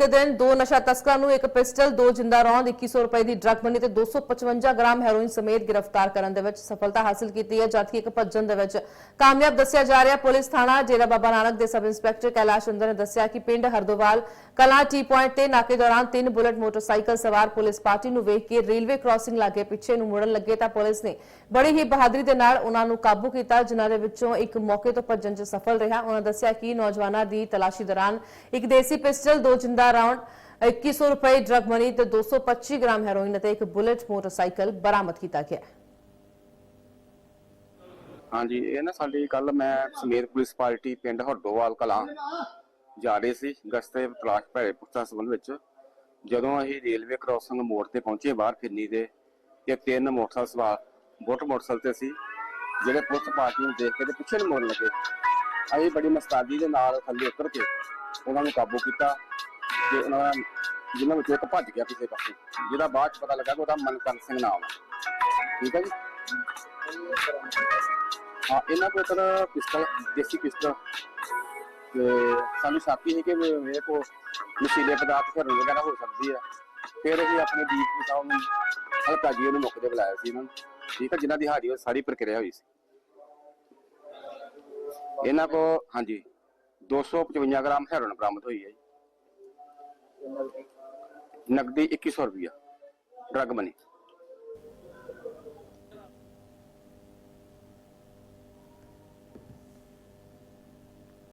ਬੀਤੇ ਦਿਨ ਦੋ ਨਸ਼ਾ ਤਸਕਰਾਂ ਨੂੰ ਇੱਕ ਪਿਸਟਲ, ਦੋ ਜਿੰਦਾ ਰੌਂਦ 2100 ਰੁਪਏ ਦੀ ਡਰੱਗ ਮਨੀ ਤੇ 255 ਗ੍ਰਾਮ ਹੈਰੋਇਨ ਸਮੇਤ ਗ੍ਰਿਫਤਾਰ ਕਰਨ ਦੇ ਵਿੱਚ ਸਫਲਤਾ ਹਾਸਲ ਕੀਤੀ ਹੈ। ਜਦਕਿ ਇੱਕ ਭੱਜਣ ਦੇ ਵਿੱਚ ਕਾਮਯਾਬ ਦੱਸਿਆ ਜਾ ਰਿਹਾ। ਪੁਲਿਸ ਥਾਣਾ ਡੇਰਾ ਬਾਬਾ ਨਾਨਕ ਦੇ ਸਬ ਇੰਸਪੈਕਟਰ ਕੈਲਾਸ਼ ਚੰਦਰ ਨੇ ਦੱਸਿਆ ਕਿ ਪਿੰਡ ਹਰਦੋਵਾਲ ਕਲਾਂ ਟੀ ਪੁਆਇੰਟ ਤੇ ਨਾਕੇ ਦੌਰਾਨ ਤਿੰਨ ਬੁਲਟ ਮੋਟਰਸਾਈਕਲ ਸਵਾਰ ਪੁਲਿਸ ਪਾਰਟੀ ਨੂੰ ਵੇਖ ਕੇ ਰੇਲਵੇ ਕ੍ਰਾਸਿੰਗ ਲਾਗੇ ਪਿੱਛੇ ਨੂੰ ਮੁੜਨ ਲੱਗੇ ਤਾਂ ਪੁਲਿਸ ਨੇ ਬੜੀ ਹੀ ਬਹਾਦਰੀ ਦੇ ਨਾਲ ਉਹਨਾਂ ਨੂੰ ਕਾਬੂ ਕੀਤਾ, ਜਿਨ੍ਹਾਂ ਦੇ ਵਿੱਚੋਂ ਇੱਕ ਮੌਕੇ ਤੋਂ ਭੱਜਣ 'ਚ ਸਫਲ ਰਿਹਾ। ਉਹਨਾਂ ਦੱਸਿਆ ਕਿ ਨੌਜਵਾਨਾਂ ਦੀ ਤਲਾਸ਼ੀ ਦੌਰਾਨ ਇੱਕ ਦੇਸੀ ਪਿਸਟਲ, ਦੋ ਜਿੰਦਾ ਰਾਉਂਡ 2100 ਰੁਪਏ ਡਰਗ ਮਨੀ ਤੇ 225 ਗ੍ਰਾਮ ਹੈਰੋਇਨ ਅਤੇ ਇੱਕ ਬੁਲਟ ਮੋਟਰਸਾਈਕਲ ਬਰਾਮਦ ਕੀਤਾ ਗਿਆ। ਹੈ ਹਾਂਜੀ, ਇਹ ਨਾ ਸਾਡੀ ਕੱਲ ਮੈਂ ਸਮੇਤ ਪੁਲਿਸ ਪਾਰਟੀ ਪਿੰਡ ਹਰਦੋਵਾਲ ਕਲਾਂ ਜਾ ਰਹੇ ਸੀ, ਗਸਤੇ ਤਲਾਸ਼ ਭਰੇ ਪੁੱਛਤਾ ਸੰਬੰਧ ਵਿੱਚ। ਜਦੋਂ ਅਸੀਂ ਰੇਲਵੇ ਕ੍ਰਾਸਿੰਗ ਮੋੜ ਤੇ ਪਹੁੰਚੇ ਬਾਹਰ ਫਿਰਨੀ ਦੇ ਇਹ ਤਿੰਨ ਮੋਟਰਸਾਈਕਲ ਸਵਾਰ ਬੁੱਟ ਮੋਟਰਸਾਈਕਲ ਤੇ ਸੀ, ਜਿਹੜੇ ਪੁਲਿਸ ਪਾਰਟੀ ਨੂੰ ਦੇਖ ਕੇ ਤੇ ਪਿੱਛੇ ਨੂੰ ਮੋੜਨ ਲੱਗੇ। ਅਸੀਂ ਬੜੀ ਮਸਤਾਦੀ ਦੇ ਨਾਲ ਥੱਲੇ ਉਤਰ ਕੇ ਉਹਨਾਂ ਨੂੰ ਕਾਬੂ ਕੀਤਾ। ਤੇ ਉਹਨਾਂ ਦਾ ਜਿਨ੍ਹਾਂ ਵਿੱਚੋਂ ਇੱਕ ਭੱਜ ਗਿਆ ਕਿਸੇ ਪਾਸੇ, ਜਿਹਦਾ ਬਾਅਦ ਚ ਪਤਾ ਲੱਗਾ ਕਿ ਉਹਦਾ ਮਨਕਰਨ ਸਿੰਘ ਨਾਮ ਹੈ ਠੀਕ ਹੈ ਜੀ? ਹਾਂ, ਇਹਨਾਂ ਕੋਲ ਤਾਂ ਪਿਸਤਲ, ਦੇਸੀ ਪਿਸਤਲ ਤੇ ਸਾਨੂੰ ਸ਼ੱਕ ਸੀ ਕਿ ਮੇਰੇ ਕੋਲ ਨਸ਼ੀਲੇ ਪਦਾਰਥ ਘਰ ਵਗੈਰਾ ਹੋ ਸਕਦੀ ਹੈ ਫਿਰ ਅਸੀਂ ਆਪਣੇ ਡੀਪੀ ਸਾਹਿਬ ਨੂੰ, ਹਲਕਾ ਜੀ ਨੂੰ ਮੌਕੇ ਤੇ ਬੁਲਾਇਆ ਸੀ ਇਹਨਾਂ ਨੂੰ। ਠੀਕ ਹੈ ਜਿਨ੍ਹਾਂ ਦੀ ਹਾਜ਼ਰੀ ਵਿੱਚ ਸਾਰੀ ਪ੍ਰਕਿਰਿਆ ਹੋਈ ਸੀ। ਇਹਨਾਂ ਕੋ ਹਾਂਜੀ 255 ਗ੍ਰਾਮ ਹੈਰੋਇਨ ਬਰਾਮਦ ਹੋਈ ਹੈ ਜੀ। ਨਕਦੀ 2100 ਰੁਪਇਆ ਡਰਗ ਮਨੀ